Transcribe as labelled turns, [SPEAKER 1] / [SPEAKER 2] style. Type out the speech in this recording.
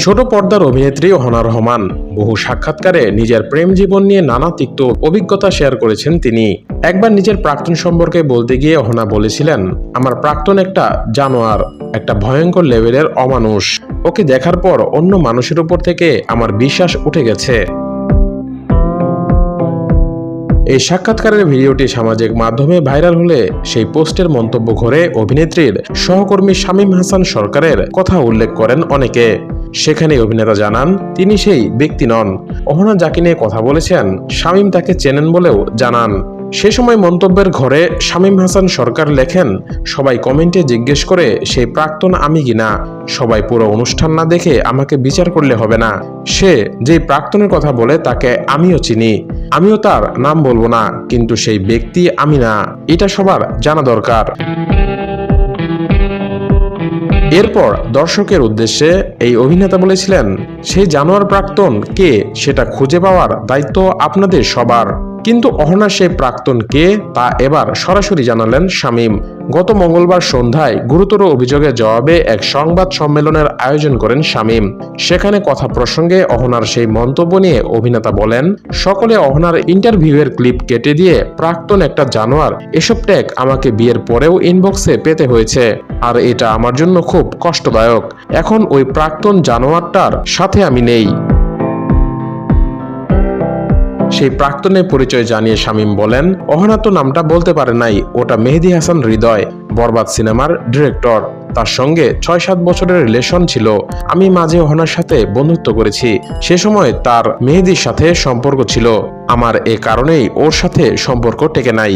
[SPEAKER 1] ছোট পর্দার অভিনেত্রী হনা রহমান। বহু সাক্ষাৎকারে নিজের প্রেম জীবন নিয়ে নানা তিক্ত অভিজ্ঞতা শেয়ার করেছেন তিনি। একবার নিজের প্রাক্তন সম্পর্কে বলতে গিয়ে হনা বলেছিলেন, আমার প্রাক্তন একটা জানোয়ার, একটা ভয়ঙ্কর লেভেলের অমানুষ। ওকে দেখার পর অন্য মানুষের উপর থেকে আমার বিশ্বাস উঠে গেছে। এই সাক্ষাৎকারের ভিডিওটি সামাজিক মাধ্যমে ভাইরাল হলে সেই পোস্টের মন্তব্য ঘরে অভিনেত্রীর সহকর্মী শামীম হাসান সরকারের কথা উল্লেখ করেন অনেকে। সেখানে অভিনেতা জানান, তিনি সেই ব্যক্তি নন। অহনা যাকে নিয়ে কথা বলেছেন, শামীম তাকে চেনেন বলেও জানান। সে সময় মন্তব্যের ঘরে শামীম হাসান সরকার লেখেন, সবাই কমেন্টে জিজ্ঞেস করে সেই প্রাক্তন আমি কিনা। সবাই পুরো অনুষ্ঠান না দেখে আমাকে বিচার করলে হবে না। সে যে প্রাক্তনের কথা বলে তাকে আমিও চিনি। আমিও তার নাম বলব না, কিন্তু সেই ব্যক্তি আমি না, এটা সবার জানা দরকার। এরপর দর্শকের উদ্দেশ্যে এই অভিনেতা বলেছিলেন সেই জানোয়ার প্রাক্তন, কে সেটা খুঁজে পাওয়ার দায়িত্ব আপনাদের সবার। কিন্তু অহনা সেই প্রাক্তন কে তা এবার সরাসরি জানালেন শামীম। গত মঙ্গলবার সন্ধ্যায় গুরুতর অভিযোগের জবাবে এক সংবাদ সম্মেলনের আয়োজন করেন শামীম। সেখানে কথা প্রসঙ্গে অহনার সেই মন্তব্য নিয়ে অভিনেতা বলেন, সকলে অহনার ইন্টারভিউয়ের ক্লিপ কেটে দিয়ে প্রাক্তন একটা জানোয়ার এসব ট্যাগ আমাকে বিয়ের পরেও ইনবক্সে পেতে হয়েছে, আর এটা আমার জন্য খুব কষ্টদায়ক। এখন ওই প্রাক্তন জানোয়ারটার সাথে আমি নেই। সেই প্রাক্তনের পরিচয় জানিয়ে শামীম বলেন অহনা তো নামটা বলতে পারে নাই, ওটা মেহেদি হাসান হৃদয়, বরবাদ সিনেমার ডিরেক্টর। তার সঙ্গে ছয় সাত বছরের রিলেশন ছিল। আমি মাঝে অহনার সাথে বন্ধুত্ব করেছি। সে সময় তার মেহেদির সাথে সম্পর্ক ছিল। আমার এ কারণেই ওর সাথে সম্পর্ক টেকে নাই।